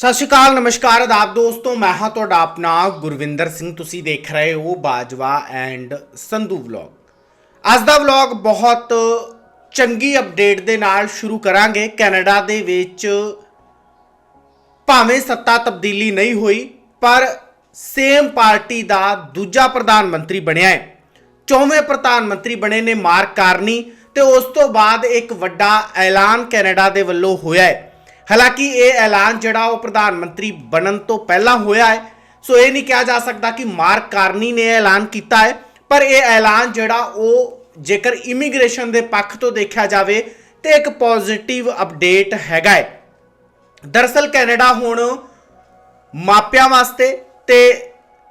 ਸਤਿ ਸ਼੍ਰੀ ਅਕਾਲ, ਨਮਸਕਾਰ ਆਦਾਬ ਦੋਸਤੋ, ਮੈਂ ਹਾਂ ਤੁਹਾਡਾ ਆਪਣਾ ਗੁਰਵਿੰਦਰ ਸਿੰਘ। ਤੁਸੀਂ ਦੇਖ ਰਹੇ ਹੋ ਬਾਜਵਾ ਐਂਡ ਸੰਧੂ ਵਲੌਗ। ਅੱਜ ਦਾ ਵਲੌਗ ਬਹੁਤ ਚੰਗੀ ਅਪਡੇਟ ਦੇ ਨਾਲ ਸ਼ੁਰੂ ਕਰਾਂਗੇ। ਕੈਨੇਡਾ ਦੇ ਵਿੱਚ ਭਾਵੇਂ ਸੱਤਾ ਤਬਦੀਲੀ ਨਹੀਂ ਹੋਈ, ਪਰ ਸੇਮ ਪਾਰਟੀ ਦਾ ਦੂਜਾ ਪ੍ਰਧਾਨ ਮੰਤਰੀ ਬਣਿਆ ਹੈ। ਚੌਵੇਂ ਪ੍ਰਧਾਨ ਮੰਤਰੀ ਬਣੇ ਨੇ ਮਾਰਕ ਕਾਰਨੀ ਤੇ ਉਸ ਤੋਂ ਬਾਅਦ ਇੱਕ ਵੱਡਾ ਐਲਾਨ ਕੈਨੇਡਾ ਦੇ ਵੱਲੋਂ ਹੋਇਆ ਹੈ। ਹਾਲਾਂਕਿ ਇਹ ਐਲਾਨ ਜਿਹੜਾ ਉਹ ਪ੍ਰਧਾਨ ਮੰਤਰੀ ਬਣਨ ਤੋਂ ਪਹਿਲਾਂ ਹੋਇਆ ਹੈ, ਸੋ ਇਹ ਨਹੀਂ ਕਿਹਾ ਜਾ ਸਕਦਾ ਕਿ ਮਾਰਕ ਕਾਰਨੀ ਨੇ ਇਹ ਐਲਾਨ ਕੀਤਾ ਹੈ, ਪਰ ਇਹ ਐਲਾਨ ਜਿਹੜਾ ਉਹ ਜੇਕਰ ਇਮੀਗ੍ਰੇਸ਼ਨ ਦੇ ਪੱਖ ਤੋਂ ਦੇਖਿਆ ਜਾਵੇ ਤੇ ਇੱਕ ਪੋਜ਼ਿਟਿਵ ਅਪਡੇਟ ਹੈਗਾ ਹੈ। ਦਰਅਸਲ ਕੈਨੇਡਾ ਹੁਣ ਮਾਪਿਆਂ ਵਾਸਤੇ ਤੇ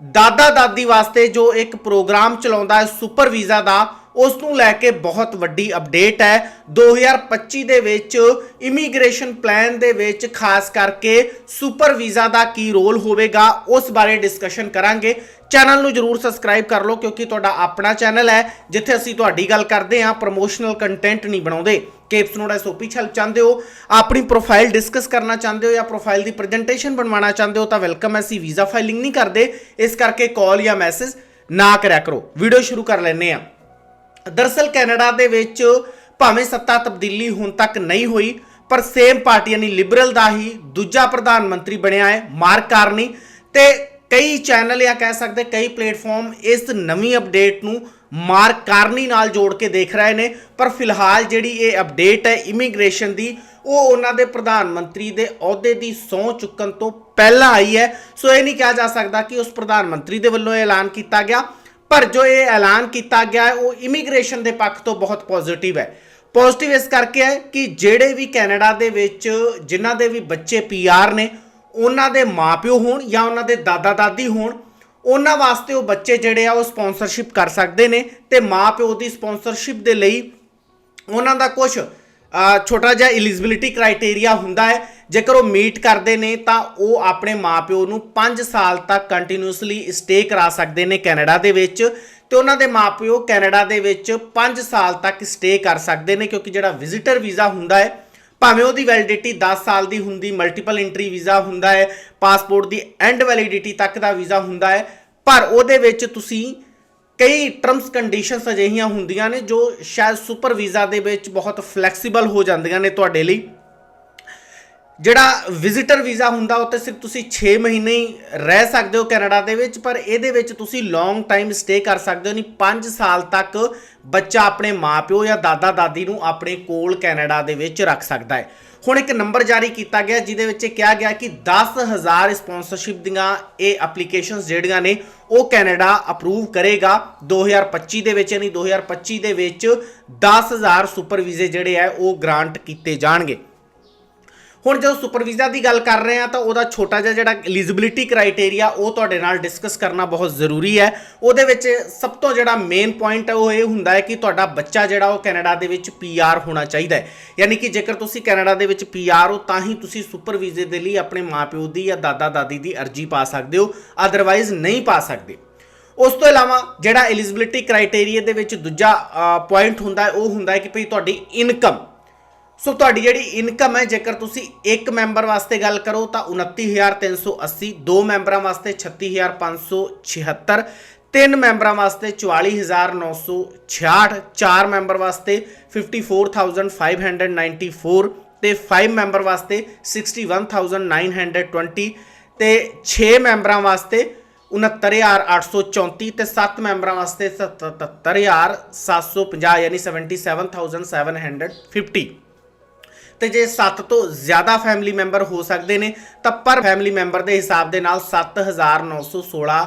ਦਾਦਾ ਦਾਦੀ ਵਾਸਤੇ ਜੋ ਇੱਕ ਪ੍ਰੋਗਰਾਮ ਚਲਾਉਂਦਾ ਹੈ, ਸੁਪਰ ਵੀਜ਼ਾ ਦਾ ਉਸ ਨੂੰ ਲੈ ਕੇ ਬਹੁਤ ਵੱਡੀ ਅਪਡੇਟ ਹੈ। 2025 ਦੇ ਵਿੱਚ ਇਮੀਗ੍ਰੇਸ਼ਨ ਪਲਾਨ ਦੇ ਵਿੱਚ ਖਾਸ ਕਰਕੇ ਸੁਪਰ ਵੀਜ਼ਾ ਦਾ ਕੀ ਰੋਲ ਹੋਵੇਗਾ, ਉਸ ਬਾਰੇ ਡਿਸਕਸ਼ਨ ਕਰਾਂਗੇ। ਚੈਨਲ ਨੂੰ ਜਰੂਰ ਸਬਸਕ੍ਰਾਈਬ ਕਰ ਲਓ ਕਿਉਂਕਿ ਤੁਹਾਡਾ ਆਪਣਾ ਚੈਨਲ ਹੈ। ਜਿੱਥੇ ਅਸੀਂ ਤੁਹਾਡੀ ਗੱਲ ਕਰਦੇ ਹਾਂ ਪ੍ਰੋਮੋਸ਼ਨਲ ਕੰਟੈਂਟ ਨਹੀਂ ਬਣਾਉਂਦੇ। ਕੇਪਸ ਨੋਟ ਐਸਓਪੀ ਛਲ ਚਾਹੁੰਦੇ ਹੋ, ਆਪਣੀ ਪ੍ਰੋਫਾਈਲ ਡਿਸਕਸ ਕਰਨਾ ਚਾਹੁੰਦੇ ਹੋ ਜਾਂ ਪ੍ਰੋਫਾਈਲ ਦੀ ਪ੍ਰੈਜੈਂਟੇਸ਼ਨ ਬਣਵਾਉਣਾ ਚਾਹੁੰਦੇ ਹੋ ਤਾਂ ਵੈਲਕਮ ਹੈ। ਅਸੀਂ ਵੀਜ਼ਾ ਫਾਈਲਿੰਗ ਨਹੀਂ ਕਰਦੇ, ਇਸ ਕਰਕੇ ਕਾਲ ਜਾਂ ਮੈਸੇਜ ਨਾ ਕਰਿਆ ਕਰੋ। ਵੀਡੀਓ ਸ਼ੁਰੂ ਕਰ ਲੈਂਦੇ ਹਾਂ। ਦਰਅਸਲ ਕੈਨੇਡਾ ਦੇ ਵਿੱਚ ਭਾਵੇਂ ਸੱਤਾ ਤਬਦੀਲੀ ਹੁਣ ਤੱਕ ਨਹੀਂ ਹੋਈ, ਪਰ ਸੇਮ ਪਾਰਟੀ ਯਾਨੀ ਲਿਬਰਲ ਦਾ ਹੀ ਦੂਜਾ ਪ੍ਰਧਾਨ ਮੰਤਰੀ ਬਣਿਆ ਹੈ ਮਾਰਕ ਕਾਰਨੀ। ਤੇ ਕਈ ਚੈਨਲ ਜਾਂ ਕਹਿ ਸਕਦੇ ਕਈ ਪਲੇਟਫਾਰਮ ਇਸ ਨਵੀਂ ਅਪਡੇਟ ਨੂੰ ਮਾਰਕ ਕਾਰਨੀ ਨਾਲ ਜੋੜ ਕੇ ਦੇਖ ਰਹੇ ਨੇ, ਪਰ ਫਿਲਹਾਲ ਜਿਹੜੀ ਇਹ ਅਪਡੇਟ ਹੈ ਇਮੀਗ੍ਰੇਸ਼ਨ ਦੀ, ਉਹ ਉਹਨਾਂ ਦੇ ਪ੍ਰਧਾਨ ਮੰਤਰੀ ਦੇ ਅਹੁਦੇ ਦੀ ਸਹੁੰ ਚੁੱਕਣ ਤੋਂ ਪਹਿਲਾਂ ਆਈ ਹੈ। ਸੋ ਇਹ ਨਹੀਂ ਕਿਹਾ ਜਾ ਸਕਦਾ ਕਿ ਉਸ ਪ੍ਰਧਾਨ ਮੰਤਰੀ ਦੇ ਵੱਲੋਂ ਇਹ ਐਲਾਨ ਕੀਤਾ ਗਿਆ। ਪਰ ਜੋ ਇਹ ਐਲਾਨ ਕੀਤਾ ਗਿਆ ਹੈ, ਉਹ ਇਮੀਗ੍ਰੇਸ਼ਨ ਦੇ ਪੱਖ ਤੋਂ ਬਹੁਤ ਪੋਜ਼ਿਟਿਵ ਹੈ। ਪੋਜ਼ਿਟਿਵ ਇਸ ਕਰਕੇ ਹੈ ਕਿ ਜਿਹੜੇ ਵੀ ਕੈਨੇਡਾ ਦੇ ਵਿੱਚ, ਜਿਨ੍ਹਾਂ ਦੇ ਵੀ ਬੱਚੇ ਪੀਆਰ ਨੇ, ਉਹਨਾਂ ਦੇ ਮਾਪਿਓ ਹੋਣ ਜਾਂ ਉਹਨਾਂ ਦੇ ਦਾਦਾ ਦਾਦੀ ਹੋਣ, ਉਹਨਾਂ ਵਾਸਤੇ ਉਹ ਬੱਚੇ ਜਿਹੜੇ ਆ, ਉਹ ਸਪਾਂਸਰਸ਼ਿਪ ਕਰ ਸਕਦੇ ਨੇ ਤੇ ਮਾਪਿਓ ਦੀ ਸਪਾਂਸਰਸ਼ਿਪ ਦੇ ਲਈ ਉਹਨਾਂ ਦਾ ਕੁਝ ਛੋਟਾ ਜਿਹਾ ਐਲੀਜੀਬਿਲਿਟੀ ਕ੍ਰਾਈਟੇਰੀਆ ਹੁੰਦਾ ਹੈ ਜੇਕਰ ਉਹ ਮੀਟ ਕਰਦੇ ਨੇ, ਤਾਂ ਉਹ ਆਪਣੇ ਮਾਪਿਓ ਨੂੰ 5 ਸਾਲ ਤੱਕ ਕੰਟੀਨਿਊਸਲੀ ਸਟੇ ਕਰਾ ਸਕਦੇ ਨੇ ਕੈਨੇਡਾ ਦੇ ਵਿੱਚ ਤੇ ਉਹਨਾਂ ਦੇ ਮਾਪਿਓ ਕੈਨੇਡਾ ਦੇ ਵਿੱਚ 5 ਸਾਲ ਤੱਕ ਸਟੇ ਕਰ ਸਕਦੇ ਨੇ, ਕਿਉਂਕਿ ਜਿਹੜਾ ਵਿਜ਼ਿਟਰ ਵੀਜ਼ਾ ਹੁੰਦਾ ਹੈ, ਭਾਵੇਂ ਉਹਦੀ ਵੈਲਿਡਿਟੀ 10 ਸਾਲ ਦੀ ਹੁੰਦੀ ਮਲਟੀਪਲ ਐਂਟਰੀ ਵੀਜ਼ਾ ਹੁੰਦਾ ਹੈ ਪਾਸਪੋਰਟ ਦੀ ਐਂਡ ਵੈਲਿਡਿਟੀ ਤੱਕ ਦਾ ਵੀਜ਼ਾ ਹੁੰਦਾ ਹੈ, ਪਰ ਉਹਦੇ ਵਿੱਚ ਤੁਸੀਂ ਕਈ ਟਰਮਸ ਕੰਡੀਸ਼ਨਸ ਅਜਿਹੀਆਂ ਹੁੰਦੀਆਂ ਨੇ ਜੋ ਸ਼ਾਇਦ ਸੁਪਰ ਵੀਜ਼ਾ ਦੇ ਵਿੱਚ ਬਹੁਤ ਫਲੈਕਸੀਬਲ ਹੋ ਜਾਂਦੀਆਂ ਨੇ ਤੁਹਾਡੇ ਲਈ। ਜਿਹੜਾ ਵਿਜ਼ਿਟਰ ਵੀਜ਼ਾ ਹੁੰਦਾ, ਉਹ ਤੇ ਸਿਰਫ ਤੁਸੀਂ 6 ਮਹੀਨੇ ਹੀ ਰਹਿ ਸਕਦੇ ਹੋ ਕੈਨੇਡਾ ਦੇ ਵਿੱਚ, ਪਰ ਇਹਦੇ ਵਿੱਚ ਤੁਸੀਂ ਲੌਂਗ ਟਾਈਮ ਸਟੇ ਕਰ ਸਕਦੇ ਹੋ ਨਹੀਂ। 5 ਸਾਲ ਤੱਕ ਬੱਚਾ ਆਪਣੇ ਮਾਪਿਓ ਜਾਂ ਦਾਦਾ ਦਾਦੀ ਨੂੰ ਆਪਣੇ ਕੋਲ ਕੈਨੇਡਾ ਦੇ ਵਿੱਚ ਰੱਖ ਸਕਦਾ ਹੈ। ਹੁਣ ਇੱਕ ਨੰਬਰ ਜਾਰੀ ਕੀਤਾ ਗਿਆ, ਜਿਹਦੇ ਵਿੱਚ ਇਹ ਕਿਹਾ ਗਿਆ ਕਿ 10000 ਸਪਾਂਸਰਸ਼ਿਪ ਦੀਆਂ ਇਹ ਐਪਲੀਕੇਸ਼ਨਸ ਜਿਹੜੀਆਂ ਨੇ, ਉਹ ਕੈਨੇਡਾ ਅਪਰੂਵ ਕਰੇਗਾ। 2025 ਦੇ ਵਿੱਚ, ਯਾਨੀ 2025 ਦੇ ਵਿੱਚ 10000 ਸੁਪਰ ਵੀਜ਼ੇ ਜਿਹੜੇ ਆ ਉਹ ਗ੍ਰਾਂਟ ਕੀਤੇ ਜਾਣਗੇ। ਹੁਣ ਜਦੋਂ ਸੁਪਰ ਵੀਜ਼ਾ ਦੀ ਗੱਲ ਕਰ ਰਹੇ ਆ ਤਾਂ ਉਹਦਾ ਛੋਟਾ ਜਿਹਾ ਜਿਹੜਾ ਐਲੀਜੀਬਿਲਿਟੀ ਕ੍ਰਾਈਟੇਰੀਆ ਉਹ ਤੁਹਾਡੇ ਨਾਲ ਡਿਸਕਸ ਕਰਨਾ ਬਹੁਤ ਜ਼ਰੂਰੀ ਹੈ। ਉਹਦੇ ਵਿੱਚ ਸਭ ਤੋਂ ਜਿਹੜਾ ਮੇਨ ਪੁਆਇੰਟ ਹੈ ਉਹ ਇਹ ਹੁੰਦਾ ਹੈ ਕਿ ਤੁਹਾਡਾ ਬੱਚਾ ਜਿਹੜਾ ਉਹ ਕੈਨੇਡਾ ਦੇ ਵਿੱਚ ਪੀਆਰ ਹੋਣਾ ਚਾਹੀਦਾ ਹੈ। ਯਾਨੀ ਕਿ ਜੇਕਰ ਤੁਸੀਂ ਕੈਨੇਡਾ ਦੇ ਵਿੱਚ ਪੀਆਰ ਹੋ ਤਾਂ ਹੀ ਤੁਸੀਂ ਸੁਪਰ ਵੀਜ਼ੇ ਦੇ ਲਈ ਆਪਣੇ ਮਾਪਿਓ ਦੀ ਜਾਂ ਦਾਦਾ ਦਾਦੀ ਦੀ ਅਰਜ਼ੀ ਪਾ ਸਕਦੇ ਹੋ ਅਦਰਵਾਈਜ਼ ਨਹੀਂ ਪਾ ਸਕਦੇ। ਉਸ ਤੋਂ ਇਲਾਵਾ ਜਿਹੜਾ ਐਲੀਜੀਬਿਲਿਟੀ ਕ੍ਰਾਈਟੇਰੀਆ ਦੇ ਵਿੱਚ ਦੂਜਾ ਪੁਆਇੰਟ ਹੁੰਦਾ ਹੈ, ਉਹ ਹੁੰਦਾ ਹੈ ਕਿ ਭਈ ਤੁਹਾਡੀ ਇਨਕਮ ਸੋ ਤੁਹਾਡੀ ਜਿਹੜੀ ਇਨਕਮ ਹੈ, ਜੇਕਰ ਤੁਸੀਂ ਇੱਕ ਮੈਂਬਰ ਵਾਸਤੇ ਗੱਲ ਕਰੋ, ਤਾਂ 29380 ਦੋ ਮੈਂਬਰਾਂ ਵਾਸਤੇ 36576 ਤਿੰਨ ਮੈਂਬਰਾਂ ਵਾਸਤੇ 44966 ਚਾਰ ਮੈਂਬਰ ਵਾਸਤੇ 54594 ਤੇ 5 ਮੈਂਬਰ ਵਾਸਤੇ 61920 ਤੇ 6 ਮੈਂਬਰਾਂ ਵਾਸਤੇ 69834 ਤੇ 7 ਮੈਂਬਰਾਂ ਵਾਸਤੇ 77750 ਯਾਨੀ 77750 ਤੇ ਜੇ 7 ਤੋਂ ਜ਼ਿਆਦਾ ਫੈਮਿਲੀ ਮੈਂਬਰ ਹੋ ਸਕਦੇ ਨੇ, ਤਾਂ ਪਰ ਫੈਮਿਲੀ ਮੈਂਬਰ ਦੇ ਹਿਸਾਬ ਦੇ ਨਾਲ 7916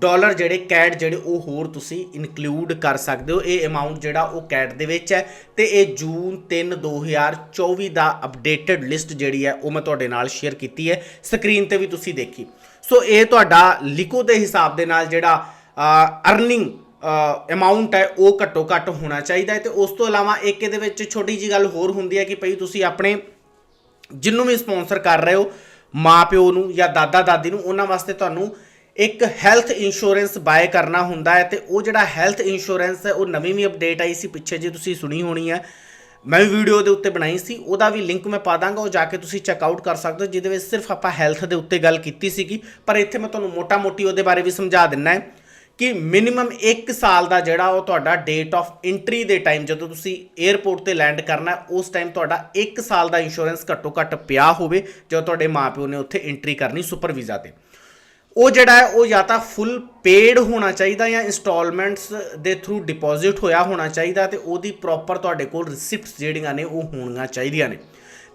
ਡਾਲਰ ਜਿਹੜੇ ਕੈਟ ਜਿਹੜੇ ਉਹ ਹੋਰ ਤੁਸੀਂ ਇਨਕਲੂਡ ਕਰ ਸਕਦੇ ਹੋ। ਇਹ ਅਮਾਉਂਟ ਜਿਹੜਾ ਉਹ ਕੈਟ ਦੇ ਵਿੱਚ ਹੈ ਤੇ ਇਹ ਜੂਨ 3 2024 ਦਾ ਅਪਡੇਟਡ ਲਿਸਟ ਜਿਹੜੀ ਹੈ ਉਹ ਮੈਂ ਤੁਹਾਡੇ ਨਾਲ ਸ਼ੇਅਰ ਕੀਤੀ ਹੈ। ਸਕਰੀਨ ਤੇ ਵੀ ਤੁਸੀਂ ਦੇਖੀ। ਸੋ ਇਹ ਤੁਹਾਡਾ ਲਿਕੋ ਦੇ ਹਿਸਾਬ ਦੇ ਨਾਲ ਜਿਹੜਾ ਅਰਨਿੰਗ ਅਮਾਉਂਟ ਹੈ, ਉਹ ਘੱਟੋ ਘੱਟ ਹੋਣਾ ਚਾਹੀਦਾ ਹੈ। ਤੇ ਉਸ ਤੋਂ ਇਲਾਵਾ ਇੱਕ ਇਹਦੇ ਵਿੱਚ ਛੋਟੀ ਜੀ ਗੱਲ ਹੋਰ ਹੁੰਦੀ ਹੈ ਕਿ ਭਈ ਤੁਸੀਂ ਆਪਣੇ ਜਿੰਨੂੰ ਵੀ ਸਪਾਂਸਰ ਕਰ ਰਹੇ ਹੋ, ਮਾਪਿਓ ਨੂੰ ਜਾਂ ਦਾਦਾ ਦਾਦੀ ਨੂੰ, ਉਹਨਾਂ ਵਾਸਤੇ ਤੁਹਾਨੂੰ ਇੱਕ ਹੈਲਥ ਇੰਸ਼ੋਰੈਂਸ ਬਾਏ ਕਰਨਾ ਹੁੰਦਾ ਹੈ। ਤੇ ਉਹ ਜਿਹੜਾ ਹੈਲਥ ਇੰਸ਼ੋਰੈਂਸ ਹੈ, ਉਹ ਨਵੀਂ ਵੀ ਅਪਡੇਟ ਆਈ ਸੀ ਪਿੱਛੇ ਜੇ ਤੁਸੀਂ ਸੁਣੀ ਹੋਣੀ ਹੈ। ਮੈਂ ਵੀ ਵੀਡੀਓ ਦੇ ਉੱਤੇ ਬਣਾਈ ਸੀ, ਉਹਦਾ ਵੀ ਲਿੰਕ ਮੈਂ ਪਾ ਦਾਂਗਾ, ਉਹ ਜਾ ਕੇ ਤੁਸੀਂ ਚੈੱਕ ਆਊਟ ਕਰ ਸਕਦੇ ਹੋ, ਜਿਹਦੇ ਵਿੱਚ ਸਿਰਫ ਆਪਾਂ ਹੈਲਥ ਦੇ ਉੱਤੇ ਗੱਲ ਕੀਤੀ ਸੀਗੀ। ਪਰ ਇੱਥੇ ਮੈਂ ਤੁਹਾਨੂੰ ਮੋਟਾ-ਮੋਟੀ ਉਹਦੇ ਬਾਰੇ ਵੀ ਸਮਝਾ ਦਿੰਨਾ ਹੈ। ਕਿ ਮਿਨੀਮਮ 1 ਸਾਲ ਦਾ ਜਿਹੜਾ ਉਹ ਤੁਹਾਡਾ ਡੇਟ ਆਫ ਐਂਟਰੀ ਦੇ ਟਾਈਮ ਜਦੋਂ ਤੁਸੀਂ 에ਅਰਪੋਰਟ ਤੇ ਲੈਂਡ ਕਰਨਾ, ਉਸ ਟਾਈਮ ਤੁਹਾਡਾ 1 ਸਾਲ ਦਾ ਇੰਸ਼ੋਰੈਂਸ ਘੱਟੋ ਘੱਟ ਪਿਆ ਹੋਵੇ, ਜਦੋਂ ਤੁਹਾਡੇ ਮਾਪਿਓ ਨੇ ਉੱਥੇ ਐਂਟਰੀ ਕਰਨੀ ਸੁਪਰ ਵੀਜ਼ਾ ਤੇ। ਉਹ ਜਿਹੜਾ ਹੈ, ਉਹ ਜਾਂ ਤਾਂ ਫੁੱਲ ਪੇਡ ਹੋਣਾ ਚਾਹੀਦਾ ਜਾਂ ਇਨਸਟਾਲਮੈਂਟਸ ਦੇ ਥਰੂ ਡਿਪੋਜ਼ਿਟ ਹੋਇਆ ਹੋਣਾ ਚਾਹੀਦਾ ਤੇ ਉਹਦੀ ਪ੍ਰੋਪਰ ਤੁਹਾਡੇ ਕੋਲ ਰਿਸਿਪਟਸ ਜਿਹੜੀਆਂ ਨੇ ਉਹ ਹੋਣੀਆਂ ਚਾਹੀਦੀਆਂ ਨੇ।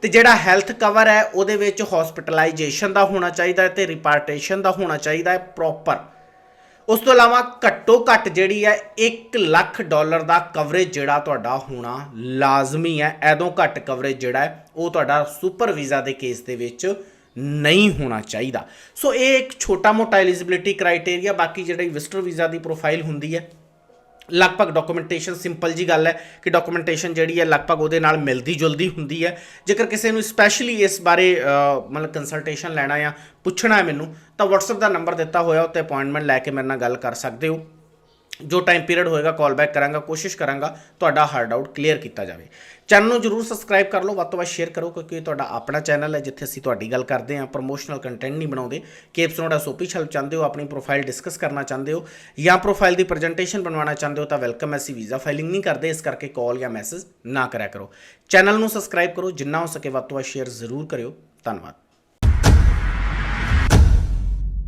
ਤੇ ਜਿਹੜਾ ਹੈਲਥ ਕਵਰ ਹੈ, ਉਹਦੇ ਵਿੱਚ ਹਸਪੀਟਲਾਈਜੇਸ਼ਨ ਦਾ ਹੋਣਾ ਚਾਹੀਦਾ ਹੈ ਤੇ ਰਿਪਾਰਟੇਸ਼ਨ ਦਾ ਹੋਣਾ ਚਾਹੀਦਾ ਹੈ ਪ੍ਰੋਪਰ ਉਸ ਤੋਂ ਇਲਾਵਾ ਘੱਟੋ ਘੱਟ ਜਿਹੜੀ ਹੈ 1 ਲੱਖ ਡਾਲਰ ਦਾ ਕਵਰੇਜ ਜਿਹੜਾ ਤੁਹਾਡਾ ਹੋਣਾ ਲਾਜ਼ਮੀ ਹੈ। ਐਦੋਂ ਘੱਟ ਕਵਰੇਜ ਜਿਹੜਾ ਹੈ, ਉਹ ਤੁਹਾਡਾ ਸੁਪਰ ਵੀਜ਼ਾ ਦੇ ਕੇਸ ਦੇ ਵਿੱਚ ਨਹੀਂ ਹੋਣਾ ਚਾਹੀਦਾ। ਸੋ ਇਹ ਇੱਕ ਛੋਟਾ ਮੋਟਾ ਐਲੀਜੀਬਿਲਿਟੀ ਕ੍ਰਾਈਟੇਰੀਆ ਬਾਕੀ ਜਿਹੜੀ ਵਿਜ਼ਟਰ ਵੀਜ਼ਾ ਦੀ ਪ੍ਰੋਫਾਈਲ ਹੁੰਦੀ ਹੈ ਲਗਭਗ ਡਾਕੂਮੈਂਟੇਸ਼ਨ ਸਿੰਪਲ ਜੀ ਗੱਲ ਹੈ ਕਿ ਡਾਕੂਮੈਂਟੇਸ਼ਨ ਜਿਹੜੀ ਹੈ ਲਗਭਗ ਉਹਦੇ ਨਾਲ ਮਿਲਦੀ ਜੁਲਦੀ ਹੁੰਦੀ ਹੈ। ਜੇਕਰ ਕਿਸੇ ਨੂੰ ਸਪੈਸ਼ਲੀ ਇਸ ਬਾਰੇ ਮਤਲਬ ਕੰਸਲਟੇਸ਼ਨ ਲੈਣਾ ਆ ਪੁੱਛਣਾ ਹੈ ਮੈਨੂੰ, ਤਾਂ WhatsApp ਦਾ ਨੰਬਰ ਦਿੱਤਾ ਹੋਇਆ, ਉੱਤੇ ਅਪਾਇੰਟਮੈਂਟ ਲੈ ਕੇ ਮੇਰੇ ਨਾਲ ਗੱਲ ਕਰ ਸਕਦੇ ਹੋ। ਜੋ ਟਾਈਮ ਪੀਰੀਅਡ ਹੋਏਗਾ ਕਾਲ ਬੈਕ ਕਰਾਂਗਾ, ਕੋਸ਼ਿਸ਼ ਕਰਾਂਗਾ, ਤੁਹਾਡਾ ਹਰ ਡਾਊਟ ਕਲੀਅਰ ਕੀਤਾ ਜਾਵੇ। ਚੈਨਲ ਨੂੰ ਜਰੂਰ ਸਬਸਕ੍ਰਾਈਬ ਕਰ ਲਓ, ਵੱਧ ਤੋਂ ਵੱਧ ਸ਼ੇਅਰ ਕਰੋ, ਕਿਉਂਕਿ ਇਹ ਤੁਹਾਡਾ ਆਪਣਾ ਚੈਨਲ ਹੈ, ਜਿੱਥੇ ਅਸੀਂ ਤੁਹਾਡੀ ਗੱਲ ਕਰਦੇ ਹਾਂ ਪ੍ਰੋਮੋਸ਼ਨਲ ਕੰਟੈਂਟ ਨਹੀਂ ਬਣਾਉਂਦੇ। ਕੇਪਸ ਨੋਡਾ ਸੋਪੀ ਛਲ ਚਾਹੁੰਦੇ ਹੋ, ਆਪਣੀ ਪ੍ਰੋਫਾਈਲ ਡਿਸਕਸ ਕਰਨਾ ਚਾਹੁੰਦੇ ਹੋ, ਜਾਂ ਪ੍ਰੋਫਾਈਲ ਦੀ ਪ੍ਰੈਜੈਂਟੇਸ਼ਨ ਬਣਵਾਉਣਾ ਚਾਹੁੰਦੇ ਹੋ, ਤਾਂ ਵੈਲਕਮ ਅਸੀਂ ਵੀਜ਼ਾ ਫਾਈਲਿੰਗ ਨਹੀਂ ਕਰਦੇ, ਇਸ ਕਰਕੇ ਕਾਲ ਜਾਂ ਮੈਸੇਜ ਨਾ ਕਰਿਆ ਕਰੋ। ਚੈਨਲ ਨੂੰ ਸਬਸਕ੍ਰਾਈਬ ਕਰੋ, ਜਿੰਨਾ ਹੋ ਸਕੇ ਵੱਧ ਤੋਂ ਵੱਧ ਸ਼ੇਅਰ ਜ਼ਰੂਰ ਕਰਿਓ। ਧੰਨਵਾਦ।